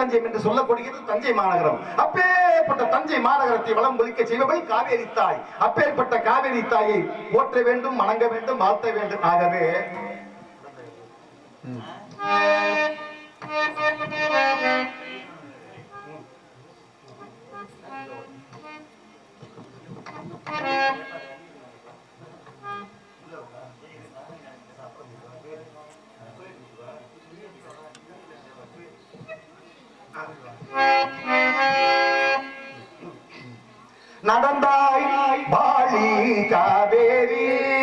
தஞ்சை மாநகரம். அப்பேற்பட்ட தஞ்சை மாநகரத்தை வளம் ஒலிக்க செய்பவள் காவேரி தாய். அப்பேற்பட்ட காவேரி தாயை போற்ற வேண்டும் வணங்க வேண்டும் வாழ்த்த வேண்டும். ஆகவே நடந்தாய் பாலி காவேரி.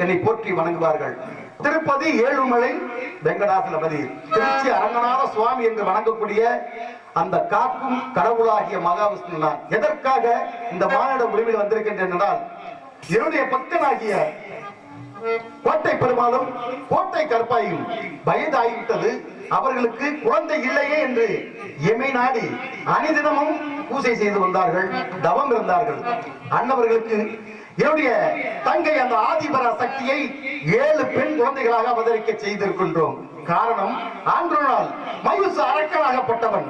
என்னை போற்றி வணங்குவார்கள். திருப்பதி ஏழுமலை வெங்கடாசலபதி. திருச்சி அரங்கநாத சுவாமி என்று வணங்கக்கூடிய அந்த காக்கும் கடவுளாகிய மகாவிஷ்ணு தான் எதற்காக இந்த மாநில முடிவில் வந்திருக்கின்றேன் என்றால் என்னுடைய பக்தனாகிய கோட்டை பெருமாளும் கோட்டை கற்பாயும் வயதாகிவிட்டது. அவர்களுக்கு குழந்தை இல்லையே என்று எமை நாடி அனிதினமும் பூஜை செய்து வந்தார்கள் தவம் இருந்தார்கள். அன்னவர்களுக்கு என்னுடைய தங்கை அந்த ஆதிபரா சக்தியை ஏழு பெண் குழந்தைகளாக அவதரிக்க செய்திருக்கின்றோம். காரணம் ஆண்டு நாள் மயூசு அரக்கனாகப்பட்டவன்.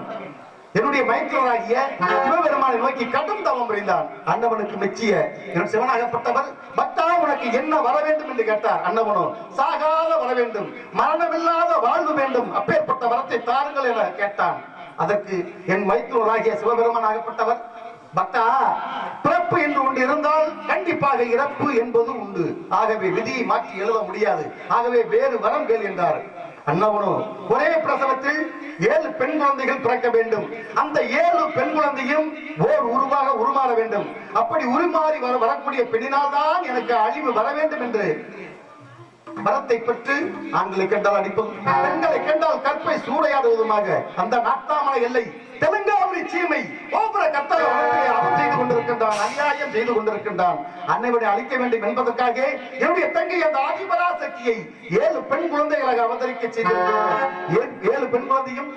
என்னுடைய மைத்திரனாகிய சிவபெருமானை நோக்கி கடும் தவம் புரிந்தான். அன்னவனுக்கு மெச்சிய என் சிவனாகப்பட்டவர் பக்தா உனக்கு என்ன வர வேண்டும்? என்று கேட்டார். அன்னவனோ சாகாத வர வேண்டும் மரணமில்லாத வாழ்வு வேண்டும் அப்பேற்பட்ட வரத்தை தாருங்கள் என கேட்டான். அதற்கு என் மைத்திரனாகிய சிவபெருமானாகப்பட்டவர் பக்தா பிறப்பு என்று ஒன்று இருந்தால் கண்டிப்பாக இறப்பு என்பது உண்டு. ஆகவே விதியை மாற்றி எழுத முடியாது. ஆகவே வேறு வரம் கேள் என்றார். அண்ணவனோ ஒரே பிரசவத்தில் ஏழு பெண் குழந்தைகள் பிறக்க வேண்டும். அந்த ஏழு பெண் குழந்தையும் ஓர் உருவாக உருமாற வேண்டும். அப்படி உருமாறி வர வரக்கூடிய பெண்ணினால் தான் எனக்கு அழிவு வர வேண்டும் என்று. மரத்தை பெற்று ஆண்களை கண்டால் அடிப்பதும் பெண்களை கண்டால் கற்பை சூடையாடுவதுமாக அந்த நாட்டாமலை எல்லை தெலுங்கு சீமை கோபுர கட்டளை அவன் செய்து கொண்டிருக்கின்றான் அநியாயம் செய்து கொண்டிருக்கின்றான் அன்னைவனை அழிக்க வேண்டும் என்பதற்காக என்னுடைய தங்கை அந்த ஆதிபராசக்தியை ஏழு பெண் குழந்தைகளாக அவதரிக்க செய்திருக்கிறார். ஏழு பெண் குழந்தையும்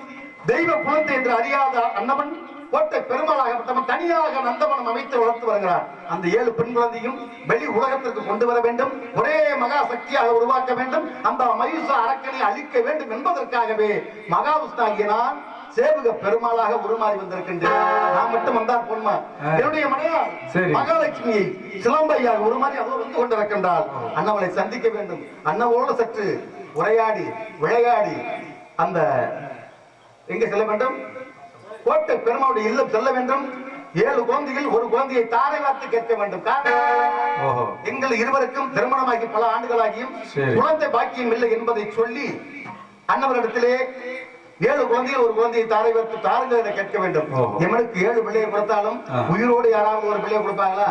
தெய்வ குழந்தை என்று அறியாத அன்னவன் கோட்டை பெருமாளாகப்பட்டவன் தனியாக நந்தவனம் அமைத்து வளர்த்து வருகிறார். அந்த ஏழு பெண் குழந்தையும் வெளி உலகத்திற்கு கொண்டு வர வேண்டும் ஒரே மகா சக்தியாக உருவாக்க வேண்டும் அந்த மயூச அரக்கனை அழிக்க வேண்டும் என்பதற்காகவே மகாவிஷ்ணாகிய நான் சேவக பெருமாளாக உருமாறி வந்திருக்கின்றேன். நான் மட்டும் வந்தால் பொன்மா என்னுடைய மனையார் சரி. மகாலட்சுமியை சிலம்பையாக உருமாறி அதோ வந்து கொண்டிருக்கின்றாள். அண்ணவளை சந்திக்க வேண்டும். அண்ணவோடு சற்று உரையாடி விளையாடி அந்த எங்க செல்ல வேண்டும்? கோட்டை பெருமாவுடைய இல்லம் செல்ல வேண்டும். ஏழு குழந்தைகள் ஒரு குழந்தையை தாரை வார்த்து கேட்க வேண்டும். எங்கள் இருவருக்கும் திருமணமாகி பல ஆண்டுகளாகியும். குழந்தை பாக்கியம் இல்லை என்பதை சொல்லி அண்ணவரிடத்திலே ஏழு குழந்தைகள் ஒரு குழந்தையை தாரை வைத்து தாருங்கள் என கேட்க வேண்டும். ஓஹோ. எவனுக்கு ஏழு பிள்ளையை கொடுத்தாலும். உயிரோடு யாராவது ஒரு பிள்ளையை கொடுப்பாங்களா?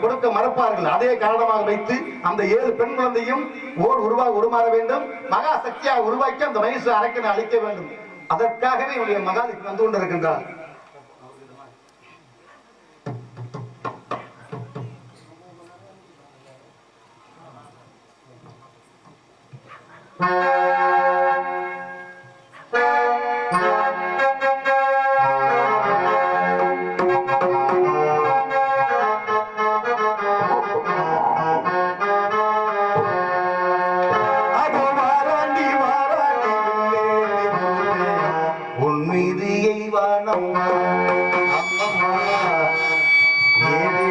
கொடுக்க மறப்பார்கள். அதே காரணமாக வைத்து அந்த ஏழு பெண் குழந்தையும் ஓர் உருவாக உருமாற வேண்டும். மகா சக்தியாக உருவாக்கி அந்த வயசு அரக்கனை அழிக்க வேண்டும். அதற்காகவே என்னுடைய மகாலுக்கு வந்து கொண்டிருக்கின்றார். ఏది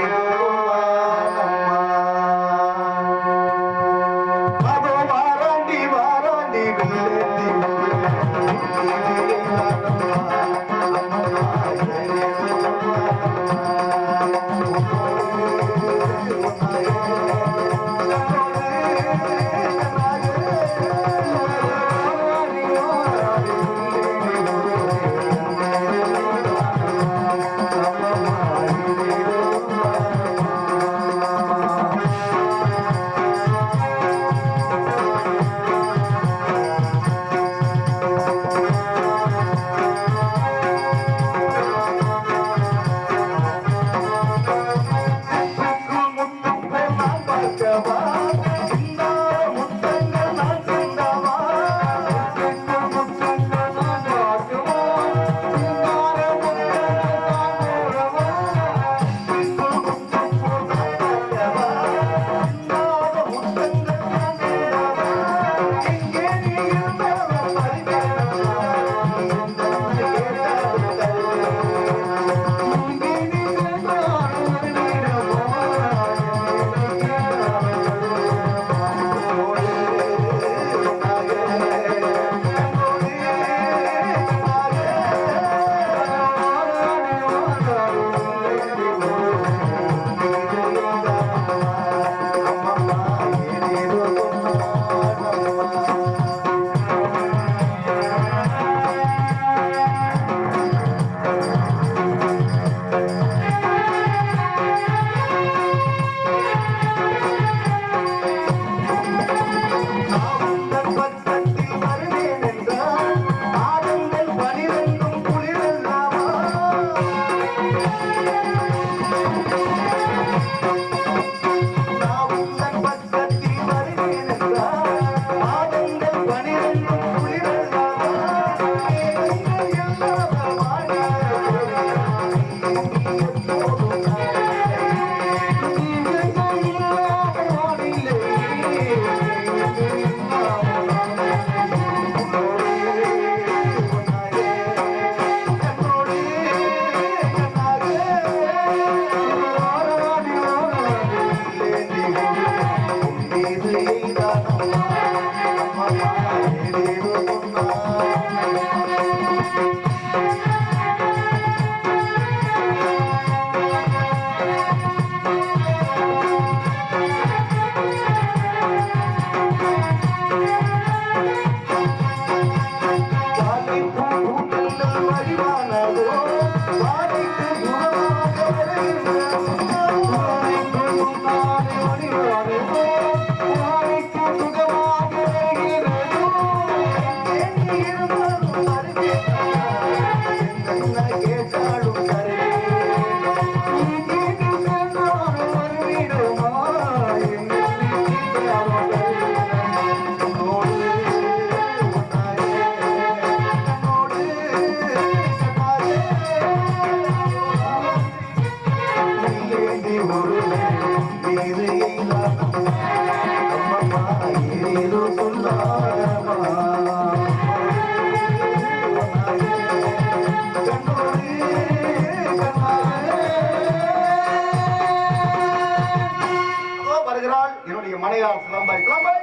என்னுடைய மனையால் சிலம்பாய் கிளம்பா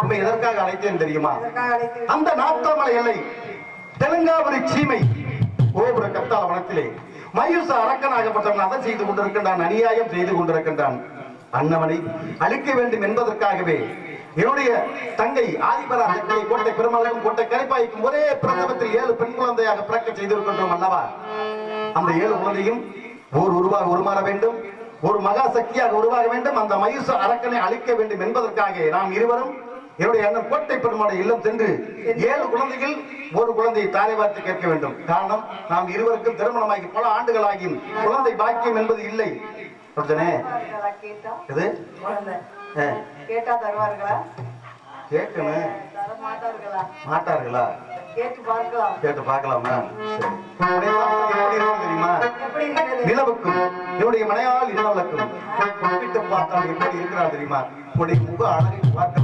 உண்மை எதற்காக அழைத்தேன் தெரியுமா? அந்த நாட்டாமலை எல்லை தெலுங்காபுரி சீமை கோபுர கத்தால வனத்திலே. மயூச அரக்கனாகப்பட்டவன் அதை செய்து கொண்டிருக்கின்றான் அநியாயம் செய்து கொண்டிருக்கின்றான். அன்னவனை அழிக்க வேண்டும் என்பதற்காகவே என்னுடைய தங்கை ஆதிபரா சக்தியை கோட்டை பெருமளவும் கோட்டை கரைப்பாய்க்கும் ஒரே பிரசவத்தில் ஏழு பெண் குழந்தையாக பிறக்க செய்திருக்கின்றோம் அல்லவா? அந்த ஏழு குழந்தையும் ஓர் உருவாக உருமாற வேண்டும் ஒரு மகா சக்தியாக உருவாக வேண்டும் அந்த மயூச அரக்கனை அழிக்க வேண்டும் என்பதற்காக நாம் இருவரும் என்னுடைய அண்ணன் கோட்டை பெருமாளை இல்லம் சென்று ஏழு குழந்தைகள் ஒரு குழந்தையை தாரை வார்த்து கேட்க வேண்டும். காரணம் நாம் இருவருக்கும் திருமணமாகி பல ஆண்டுகளாகியும் குழந்தை பாக்கியம் என்பது இல்லை. இது கேட்டா தருவார்களா? கேட்கணும் மாட்டார்களா கேட்டு பார்க்கலாம் எப்படி இருக்கும் தெரியுமா நிலவுக்கும் என்னுடைய மனையால் நிலவலுக்கும் ஒப்பிட்டு பார்த்தால் எப்படி இருக்கிறார் தெரியுமா உன்னுடைய முக அழகை பார்க்க